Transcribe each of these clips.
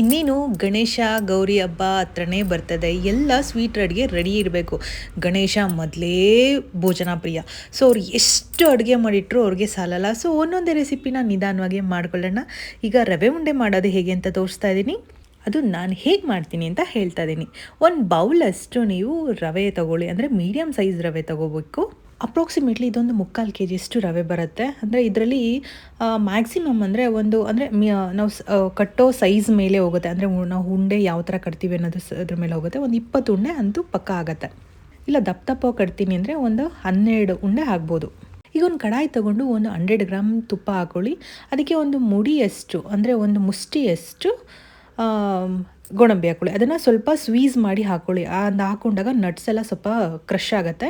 ಇನ್ನೇನು ಗಣೇಶ ಗೌರಿ ಹಬ್ಬ ಹತ್ರನೇ ಬರ್ತದೆ, ಎಲ್ಲ ಸ್ವೀಟ್ ಅಡುಗೆ ರೆಡಿ ಇರಬೇಕು. ಗಣೇಶ ಮೊದಲೇ ಭೋಜನ ಪ್ರಿಯ. ಸೊ ಅವ್ರು ಎಷ್ಟು ಅಡುಗೆ ಮಾಡಿಟ್ರು ಅವ್ರಿಗೆ ಸಾಲಲ್ಲ. ಸೊ ಒಂದೊಂದೇ ರೆಸಿಪಿನ ನಿಧಾನವಾಗಿ ಮಾಡ್ಕೊಳ್ಳೋಣ. ಈಗ ರವೆ ಉಂಡೆ ಮಾಡೋದು ಹೇಗೆ ಅಂತ ತೋರಿಸ್ತಾ ಇದ್ದೀನಿ. ಅದು ನಾನು ಹೇಗೆ ಮಾಡ್ತೀನಿ ಅಂತ ಹೇಳ್ತಾ ಇದ್ದೀನಿ. ಒಂದು ಬೌಲಷ್ಟು ನೀವು ರವೆ ತಗೊಳ್ಳಿ. ಅಂದರೆ ಮೀಡಿಯಮ್ ಸೈಜ್ ರವೆ ತಗೋಬೇಕು. ಅಪ್ರಾಕ್ಸಿಮೇಟ್ಲಿ ಇದೊಂದು ಮುಕ್ಕಾಲು ಕೆ ಜಿಯಷ್ಟು ರವೆ ಬರುತ್ತೆ. ಅಂದರೆ ಇದರಲ್ಲಿ ಮ್ಯಾಕ್ಸಿಮಮ್ ಅಂದರೆ ಒಂದು, ಅಂದರೆ ನಾವು ಕಟ್ಟೋ ಸೈಜ್ ಮೇಲೆ ಹೋಗುತ್ತೆ. ಅಂದರೆ ನಾವು ಉಂಡೆ ಯಾವ ಥರ ಕಟ್ತೀವಿ ಅನ್ನೋದು ಅದ್ರ ಮೇಲೆ ಹೋಗುತ್ತೆ. ಒಂದು ಇಪ್ಪತ್ತು ಉಂಡೆ ಅಂತೂ ಪಕ್ಕ ಆಗುತ್ತೆ. ಇಲ್ಲ, ದಪ್ಪ ದಪ್ಪ ಕಟ್ತೀನಿ ಅಂದರೆ ಒಂದು ಹನ್ನೆರಡು ಉಂಡೆ ಆಗ್ಬೋದು. ಈಗ ಒಂದು ಕಡಾಯಿ ತೊಗೊಂಡು ಒಂದು ಹಂಡ್ರೆಡ್ ಗ್ರಾಮ್ ತುಪ್ಪ ಹಾಕೊಳ್ಳಿ. ಅದಕ್ಕೆ ಒಂದು ಮುಡಿಯಷ್ಟು ಅಂದರೆ ಒಂದು ಮುಷ್ಟಿಯಷ್ಟು ಗೋಡಂಬಿ ಹಾಕೊಳ್ಳಿ. ಅದನ್ನು ಸ್ವಲ್ಪ ಸ್ವೀಸ್ ಮಾಡಿ ಹಾಕೊಳ್ಳಿ. ಅದು ಹಾಕೊಂಡಾಗ ನಟ್ಸ್ ಎಲ್ಲ ಸ್ವಲ್ಪ ಕ್ರಷ್ ಆಗುತ್ತೆ.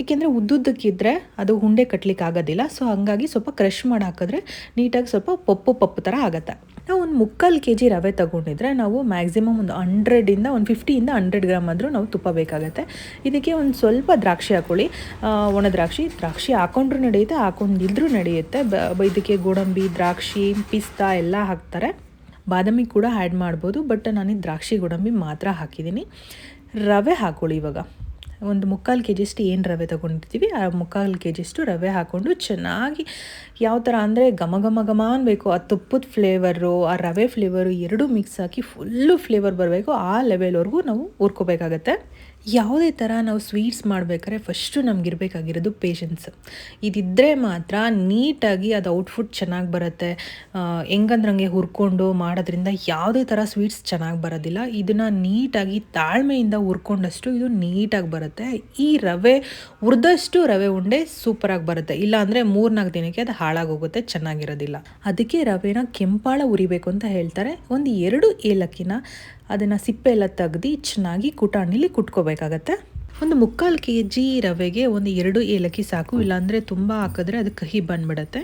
ಏಕೆಂದರೆ ಉದ್ದುದ್ದಕ್ಕಿದ್ದರೆ ಅದು ಉಂಡೆ ಕಟ್ಲಿಕ್ಕೆ ಆಗೋದಿಲ್ಲ ಸೊ ಹಂಗಾಗಿ ಸ್ವಲ್ಪ ಕ್ರಷ್ ಮಾಡಿ ಹಾಕಿದ್ರೆ ನೀಟಾಗಿ ಸ್ವಲ್ಪ ಪಪ್ಪು ಪಪ್ಪು ಥರ ಆಗುತ್ತೆ. ನಾವು ಒಂದು ಮುಕ್ಕಾಲು ಕೆ ಜಿ ರವೆ ತಗೊಂಡಿದ್ರೆ ನಾವು ಮ್ಯಾಕ್ಸಿಮಮ್ ಒಂದು ಹಂಡ್ರೆಡಿಂದ ಒಂದು ಫಿಫ್ಟಿಯಿಂದ ಹಂಡ್ರೆಡ್ ಗ್ರಾಮ್ ಆದರೂ ನಾವು ತುಪ್ಪ ಬೇಕಾಗುತ್ತೆ. ಇದಕ್ಕೆ ಒಂದು ಸ್ವಲ್ಪ ದ್ರಾಕ್ಷಿ ಹಾಕೊಳ್ಳಿ. ಒಣ ದ್ರಾಕ್ಷಿ ದ್ರಾಕ್ಷಿ ಹಾಕೊಂಡ್ರೂ ನಡೆಯುತ್ತೆ, ಹಾಕೊಂಡಿದ್ರೂ ನಡೆಯುತ್ತೆ. ಬ- ಇದಕ್ಕೆ ಗೋಡಂಬಿ, ದ್ರಾಕ್ಷಿ, ಪಿಸ್ತಾ ಎಲ್ಲ ಹಾಕ್ತಾರೆ. ಬಾದಾಮಿ ಕೂಡ ಆ್ಯಡ್ ಮಾಡ್ಬೋದು ಬಟ್ ನಾನು ದ್ರಾಕ್ಷಿ, ಗೋಡಂಬಿ ಮಾತ್ರ ಹಾಕಿದ್ದೀನಿ. ರವೆ ಹಾಕೊಳ್ಳಿ ಇವಾಗ. ಒಂದು ಮುಕ್ಕಾಲು ಕೆ ಜಿಯಷ್ಟು ಏನು ರವೆ ತೊಗೊಂಡಿರ್ತೀವಿ, ಆ ಮುಕ್ಕಾಲು ಕೆ ಜಿಯಷ್ಟು ರವೆ ಹಾಕ್ಕೊಂಡು ಚೆನ್ನಾಗಿ ಯಾವ ಥರ ಅಂದರೆ ಘಮ ಘಮ ಘಮ ಅನ್ಬೇಕು. ಆ ತುಪ್ಪದ ಫ್ಲೇವರು, ಆ ರವೆ ಫ್ಲೇವರು ಎರಡೂ ಮಿಕ್ಸ್ ಹಾಕಿ ಫುಲ್ಲು ಫ್ಲೇವರ್ ಬರಬೇಕು. ಆ ಲೆವೆಲ್ವರೆಗೂ ನಾವು ಹುರ್ಕೋಬೇಕಾಗತ್ತೆ. ಯಾವುದೇ ಥರ ನಾವು ಸ್ವೀಟ್ಸ್ ಮಾಡಬೇಕಾದ್ರೆ ಫಸ್ಟು ನಮಗಿರ್ಬೇಕಾಗಿರೋದು ಪೇಷನ್ಸ್ ಇದಿದ್ದರೆ ಮಾತ್ರ ನೀಟಾಗಿ ಅದು ಔಟ್ಫುಟ್ ಚೆನ್ನಾಗಿ ಬರುತ್ತೆ. ಹೆಂಗಂದ್ರಂಗೆ ಹುರ್ಕೊಂಡು ಮಾಡೋದ್ರಿಂದ ಯಾವುದೇ ಥರ ಸ್ವೀಟ್ಸ್ ಚೆನ್ನಾಗಿ ಬರೋದಿಲ್ಲ. ಇದನ್ನು ನೀಟಾಗಿ ತಾಳ್ಮೆಯಿಂದ ಹುರ್ಕೊಂಡಷ್ಟು ಇದು ನೀಟಾಗಿ ಬರುತ್ತೆ. ಈ ರವೆ, ಹುರಿದಷ್ಟು ರವೆ ಉಂಡೆ ಸೂಪರಾಗಿ ಬರುತ್ತೆ. ಇಲ್ಲ ಅಂದರೆ ಮೂರ್ನಾಲ್ಕು ದಿನಕ್ಕೆ ಅದು ಹಾಳಾಗೋಗುತ್ತೆ, ಚೆನ್ನಾಗಿರೋದಿಲ್ಲ. ಅದಕ್ಕೆ ರವೆನ ಕೆಂಪಾಳ ಉರಿಬೇಕು ಅಂತ ಹೇಳ್ತಾರೆ. ಒಂದು ಎರಡು ಏಲಕ್ಕಿನ ಅದನ್ನು ಸಿಪ್ಪೆ ಎಲ್ಲ ತೆಗ್ದು ಚೆನ್ನಾಗಿ ಕುಟಾಣಿಲಿ ಕುಟ್ಕೋಬೇಕಾಗತ್ತೆ. ಒಂದು ಮುಕ್ಕಾಲು ಕೆ ಜಿ ರವೆಗೆ ಒಂದು ಎರಡು ಏಲಕ್ಕಿ ಸಾಕು, ಇಲ್ಲಾಂದರೆ ತುಂಬ ಹಾಕಿದ್ರೆ ಅದು ಕಹಿ ಬಂದ್ಬಿಡತ್ತೆ.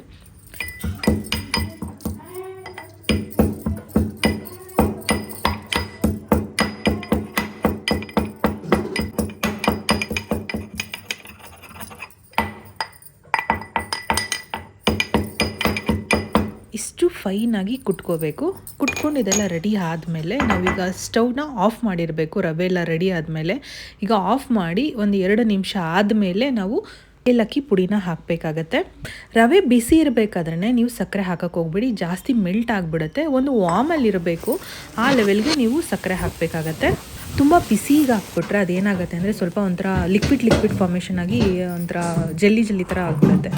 ಫೈನಾಗಿ ಕುಟ್ಕೋಬೇಕು. ಕುಟ್ಕೊಂಡು ಇದೆಲ್ಲ ರೆಡಿ ಆದಮೇಲೆ ನಾವೀಗ ಸ್ಟವ್ನ ಆಫ್ ಮಾಡಿರಬೇಕು, ರವೆ ಎಲ್ಲ ರೆಡಿ ಆದಮೇಲೆ. ಈಗ ಆಫ್ ಮಾಡಿ ಒಂದು ಎರಡು ನಿಮಿಷ ಆದಮೇಲೆ ನಾವು ಏಲಕ್ಕಿ ಪುಡಿನ ಹಾಕಬೇಕಾಗತ್ತೆ. ರವೆ ಬಿಸಿ ಇರಬೇಕಾದ್ರೆ ನೀವು ಸಕ್ಕರೆ ಹಾಕಕ್ಕೆ ಹೋಗ್ಬಿಡಿ, ಜಾಸ್ತಿ ಮೆಲ್ಟ್ ಆಗಿಬಿಡುತ್ತೆ. ಒಂದು ವಾಮಲ್ಲಿ ಇರಬೇಕು, ಆ ಲೆವೆಲ್ಗೆ ನೀವು ಸಕ್ಕರೆ ಹಾಕಬೇಕಾಗತ್ತೆ. ತುಂಬ ಬಿಸಿಗೆ ಹಾಕ್ಬಿಟ್ರೆ ಅದೇನಾಗುತ್ತೆ ಅಂದರೆ ಸ್ವಲ್ಪ ಒಂಥರ ಲಿಕ್ವಿಡ್ ಲಿಕ್ವಿಡ್ ಫಾರ್ಮೇಷನ್ ಆಗಿ ಒಂಥರ ಜಲ್ಲಿ ಜಲ್ಲಿ ಥರ ಆಗಿಬಿಡುತ್ತೆ.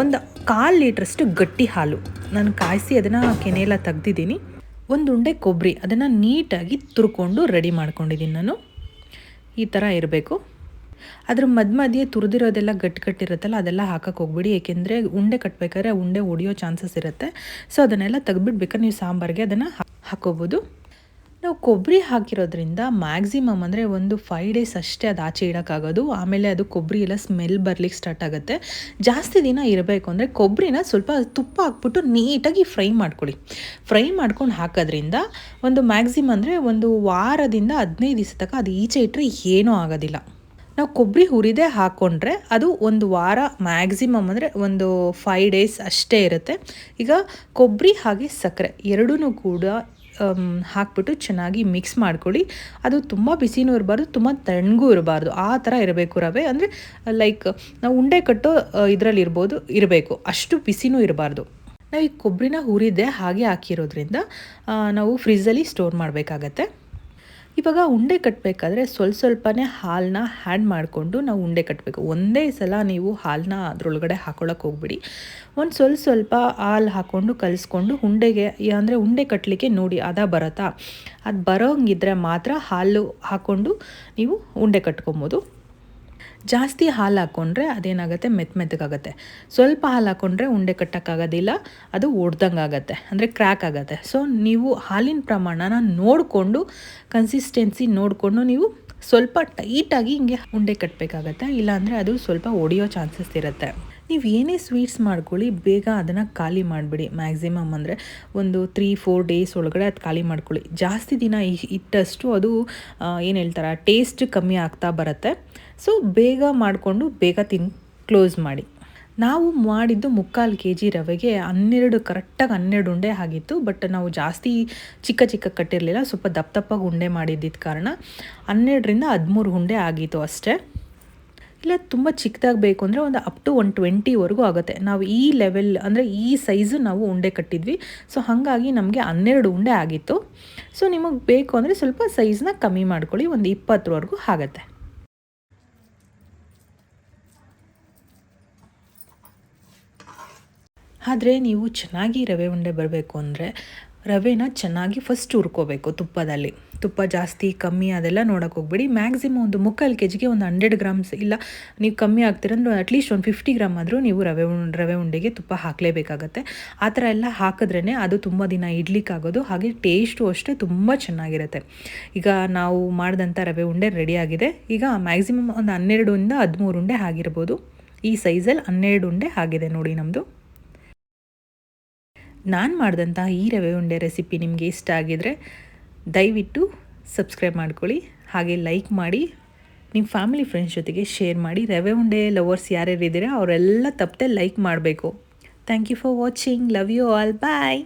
ಒಂದು ಕಾಲು ಲೀಟ್ರಷ್ಟು ಗಟ್ಟಿ ಹಾಲು. ನಾನು ಕಾಯಿಸಿ ಅದನ್ನು ಕೆನೆಯೆಲ್ಲ ತೆಗ್ದಿದ್ದೀನಿ. ಒಂದು ಉಂಡೆ ಕೊಬ್ಬರಿ ಅದನ್ನು ನೀಟಾಗಿ ತುರ್ಕೊಂಡು ರೆಡಿ ಮಾಡ್ಕೊಂಡಿದ್ದೀನಿ ನಾನು. ಈ ಥರ ಇರಬೇಕು. ಅದ್ರ ಮಧ್ಯ ಮಧ್ಯೆ ತುರಿದಿರೋದೆಲ್ಲ ಗಟ್ಟಿ ಕಟ್ಟಿರುತ್ತಲ್ಲ ಅದೆಲ್ಲ ಹಾಕಕ್ಕೆ ಹೋಗ್ಬಿಡಿ. ಏಕೆಂದರೆ ಉಂಡೆ ಕಟ್ಟಬೇಕಾದ್ರೆ ಉಂಡೆ ಒಡಿಯೋ ಚಾನ್ಸಸ್ ಇರುತ್ತೆ. ಸೊ ಅದನ್ನೆಲ್ಲ ತೆಗ್ದುಬಿಡ್ಬೇಕಾದ್ರೆ ನೀವು ಸಾಂಬಾರಿಗೆ ಅದನ್ನು ಹಾಕೋಬೋದು. ನಾವು ಕೊಬ್ಬರಿ ಹಾಕಿರೋದ್ರಿಂದ ಮ್ಯಾಕ್ಸಿಮಮ್ ಅಂದರೆ ಒಂದು ಫೈವ್ ಡೇಸ್ ಅಷ್ಟೇ ಅದು ಆಚೆ ಇಡೋಕ್ಕಾಗೋದು. ಆಮೇಲೆ ಅದು ಕೊಬ್ಬರಿ ಎಲ್ಲ ಸ್ಮೆಲ್ ಬರ್ಲಿಕ್ಕೆ ಸ್ಟಾರ್ಟ್ ಆಗುತ್ತೆ. ಜಾಸ್ತಿ ದಿನ ಇರಬೇಕು ಅಂದರೆ ಕೊಬ್ಬರಿನ ಸ್ವಲ್ಪ ತುಪ್ಪ ಹಾಕ್ಬಿಟ್ಟು ನೀಟಾಗಿ ಫ್ರೈ ಮಾಡ್ಕೊಳ್ಳಿ. ಫ್ರೈ ಮಾಡ್ಕೊಂಡು ಹಾಕೋದ್ರಿಂದ ಒಂದು ಮ್ಯಾಕ್ಸಿಮಮ್ ಅಂದರೆ ಒಂದು ವಾರದಿಂದ ಹದಿನೈದು ದಿವಸ ತನಕ ಅದು ಈಚೆ ಇಟ್ಟರೆ ಏನೂ ಆಗೋದಿಲ್ಲ. ನಾವು ಕೊಬ್ಬರಿ ಹುರಿದೇ ಹಾಕ್ಕೊಂಡ್ರೆ ಅದು ಒಂದು ವಾರ ಮ್ಯಾಕ್ಸಿಮಮ್ ಅಂದರೆ ಒಂದು ಫೈವ್ ಡೇಸ್ ಅಷ್ಟೇ ಇರುತ್ತೆ. ಈಗ ಕೊಬ್ಬರಿ ಹಾಗೆ ಸಕ್ಕರೆ ಎರಡೂ ಕೂಡ ಹಾಕ್ಬಿಟ್ಟು ಚೆನ್ನಾಗಿ ಮಿಕ್ಸ್ ಮಾಡ್ಕೊಳ್ಳಿ. ಅದು ತುಂಬ ಬಿಸಿನೂ ಇರಬಾರ್ದು, ತುಂಬ ತಣ್ಣಗೂ ಇರಬಾರ್ದು. ಆ ಥರ ಇರಬೇಕು ರವೆ. ಅಂದರೆ ಲೈಕ್ ನಾವು ಉಂಡೆ ಕಟ್ಟೋ ಇದರಲ್ಲಿ ಇರ್ಬೋದು, ಇರಬೇಕು. ಅಷ್ಟು ಬಿಸಿನೂ ಇರಬಾರ್ದು. ನಾವು ಈ ಕೊಬ್ಬರಿನ ಹುರಿದೆ ಹಾಗೆ ಹಾಕಿರೋದ್ರಿಂದ ನಾವು ಫ್ರಿಜ್ಜಲ್ಲಿ ಸ್ಟೋರ್ ಮಾಡಬೇಕಾಗತ್ತೆ. ಇವಾಗ ಉಂಡೆ ಕಟ್ಟಬೇಕಾದ್ರೆ ಸ್ವಲ್ಪ ಸ್ವಲ್ಪನೇ ಹಾಲನ್ನ ಹ್ಯಾಂಡ್ ಮಾಡಿಕೊಂಡು ನಾವು ಉಂಡೆ ಕಟ್ಟಬೇಕು ಒಂದೇ ಸಲ ನೀವು ಹಾಲನ್ನ ಅದರೊಳಗಡೆ ಹಾಕೊಳಕ್ಕೆ ಹೋಗ್ಬಿಡಿ. ಒಂದು ಸ್ವಲ್ಪ ಸ್ವಲ್ಪ ಹಾಲು ಹಾಕ್ಕೊಂಡು ಕಲಿಸ್ಕೊಂಡು ಉಂಡೆಗೆ, ಅಂದರೆ ಉಂಡೆ ಕಟ್ಟಲಿಕ್ಕೆ ನೋಡಿ ಅದ ಬರತ್ತಾ? ಅದು ಬರೋಂಗಿದ್ರೆ ಮಾತ್ರ ಹಾಲು ಹಾಕ್ಕೊಂಡು ನೀವು ಉಂಡೆ ಕಟ್ಕೊಬೋದು. ಜಾಸ್ತಿ ಹಾಲು ಹಾಕ್ಕೊಂಡ್ರೆ ಅದೇನಾಗುತ್ತೆ? ಮೆತ್ತ ಮೆತ್ತಗಾಗುತ್ತೆ. ಸ್ವಲ್ಪ ಹಾಲು ಹಾಕ್ಕೊಂಡ್ರೆ ಉಂಡೆ ಕಟ್ಟೋಕ್ಕಾಗೋದಿಲ್ಲ, ಅದು ಒಡ್ದಂಗೆ ಆಗುತ್ತೆ ಅಂದರೆ ಕ್ರ್ಯಾಕ್ ಆಗುತ್ತೆ. ಸೊ ನೀವು ಹಾಲಿನ ಪ್ರಮಾಣನ ನೋಡಿಕೊಂಡು ಕನ್ಸಿಸ್ಟೆನ್ಸಿ ನೋಡಿಕೊಂಡು ನೀವು ಸ್ವಲ್ಪ ಟೈಟಾಗಿ ಹಿಂಗೆ ಉಂಡೆ ಕಟ್ಟಬೇಕಾಗತ್ತೆ ಇಲ್ಲಾಂದರೆ ಅದು ಸ್ವಲ್ಪ ಒಡೆಯೋ ಚಾನ್ಸಸ್ ಇರುತ್ತೆ. ನೀವು ಏನೇ ಸ್ವೀಟ್ಸ್ ಮಾಡ್ಕೊಳ್ಳಿ, ಬೇಗ ಅದನ್ನು ಖಾಲಿ ಮಾಡಿಬಿಡಿ. ಮ್ಯಾಕ್ಸಿಮಮ್ ಅಂದರೆ ಒಂದು ತ್ರೀ ಫೋರ್ ಡೇಸ್ ಒಳಗಡೆ ಅದು ಖಾಲಿ ಮಾಡ್ಕೊಳ್ಳಿ. ಜಾಸ್ತಿ ದಿನ ಇಟ್ಟಷ್ಟು ಅದು ಏನು ಹೇಳ್ತಾರೆ? ಟೇಸ್ಟ್ ಕಮ್ಮಿ ಆಗ್ತಾ ಬರುತ್ತೆ. ಸೊ ಬೇಗ ಮಾಡಿಕೊಂಡು ಬೇಗ ತಿನ್ ಕ್ಲೋಸ್ ಮಾಡಿ. ನಾವು ಮಾಡಿದ್ದು ಮುಕ್ಕಾಲು ಕೆ ಜಿ ರವೆಗೆ ಹನ್ನೆರಡು, ಕರೆಕ್ಟಾಗಿ ಹನ್ನೆರಡು ಉಂಡೆ ಆಗಿತ್ತು. ಬಟ್ ನಾವು ಜಾಸ್ತಿ ಚಿಕ್ಕ ಚಿಕ್ಕ ಕಟ್ಟಿರಲಿಲ್ಲ. ಸ್ವಲ್ಪ ದಪ್ಪ ದಪ್ಪಾಗಿ ಉಂಡೆ ಮಾಡಿದ್ದಿದ್ದ ಕಾರಣ ಹನ್ನೆರಡರಿಂದ ಹದಿಮೂರು ಉಂಡೆ ಆಗಿತ್ತು ಅಷ್ಟೇ. ಇಲ್ಲ, ತುಂಬ ಚಿಕ್ಕದಾಗಿ ಬೇಕು ಅಂದರೆ ಒಂದು ಅಪ್ ಟು ಒನ್ ಟ್ವೆಂಟಿವರೆಗೂ ಆಗುತ್ತೆ. ನಾವು ಈ ಲೆವೆಲ್ ಅಂದರೆ ಈ ಸೈಜು ನಾವು ಉಂಡೆ ಕಟ್ಟಿದ್ವಿ. ಸೊ ಹಾಗಾಗಿ ನಮಗೆ ಹನ್ನೆರಡು ಉಂಡೆ ಆಗಿತ್ತು. ಸೊ ನಿಮಗೆ ಬೇಕು ಅಂದರೆ ಸ್ವಲ್ಪ ಸೈಜ್ನ ಕಮ್ಮಿ ಮಾಡ್ಕೊಳ್ಳಿ. ಒಂದು ಇಪ್ಪತ್ತರವರೆಗೂ ಆಗುತ್ತೆ. ಆದರೆ ನೀವು ಚೆನ್ನಾಗಿ ರವೆ ಉಂಡೆ ಬರಬೇಕು ಅಂದರೆ ರವೆನ ಚೆನ್ನಾಗಿ ಫಸ್ಟ್ ಹುರ್ಕೋಬೇಕು ತುಪ್ಪದಲ್ಲಿ. ತುಪ್ಪ ಜಾಸ್ತಿ, ಕಮ್ಮಿ ಅದೆಲ್ಲ ನೋಡೋಕೆ ಹೋಗ್ಬೇಡಿ. ಮ್ಯಾಕ್ಸಿಮಮ್ ಒಂದು ಮುಕ್ಕಾಲು ಕೆ ಜಿಗೆ ಒಂದು ಹಂಡ್ರೆಡ್ ಗ್ರಾಮ್ಸ್ ಇಲ್ಲ, ನೀವು ಕಮ್ಮಿ ಆಗ್ತಿರಂದ್ರೆ ಅಟ್ಲೀಸ್ಟ್ ಒಂದು ಫಿಫ್ಟಿ ಗ್ರಾಮ್ ಆದರೂ ನೀವು ರವೆ ಉಂಡೆ ರವೆ ಉಂಡೆಗೆ ತುಪ್ಪ ಹಾಕಲೇಬೇಕಾಗತ್ತೆ. ಆ ಥರ ಎಲ್ಲ ಹಾಕಿದ್ರೇ ಅದು ತುಂಬ ದಿನ ಇಡ್ಲಿಕ್ಕಾಗೋದು, ಹಾಗೆ ಟೇಸ್ಟು ಅಷ್ಟೇ ತುಂಬ ಚೆನ್ನಾಗಿರುತ್ತೆ. ಈಗ ನಾವು ಮಾಡಿದಂಥ ರವೆ ಉಂಡೆ ರೆಡಿಯಾಗಿದೆ ಈಗ ಮ್ಯಾಕ್ಸಿಮಮ್ ಒಂದು ಹನ್ನೆರಡರಿಂದ ಹದಿಮೂರು ಉಂಡೆ ಆಗಿರ್ಬೋದು. ಈ ಸೈಜಲ್ಲಿ ಹನ್ನೆರಡು ಉಂಡೆ ಆಗಿದೆ ನೋಡಿ ನಮ್ಮದು ನಾನು ಮಾಡಿದಂತಹ ಈ ರವೆ ಉಂಡೆ ರೆಸಿಪಿ ನಿಮಗೆ ಇಷ್ಟ ಆಗಿದರೆ ದಯವಿಟ್ಟು ಸಬ್ಸ್ಕ್ರೈಬ್ ಮಾಡ್ಕೊಳ್ಳಿ, ಹಾಗೆ ಲೈಕ್ ಮಾಡಿ ನಿಮ್ಮ ಫ್ಯಾಮಿಲಿ ಫ್ರೆಂಡ್ಸ್ ಜೊತೆಗೆ ಶೇರ್ ಮಾಡಿ. ರವೆ ಉಂಡೆ ಲವರ್ಸ್ ಯಾರ್ಯಾರು ಇದ್ದೀರಾ ಅವರೆಲ್ಲ ತಪ್ಪದೆ ಲೈಕ್ ಮಾಡಬೇಕು. Thank you for watching love you all bye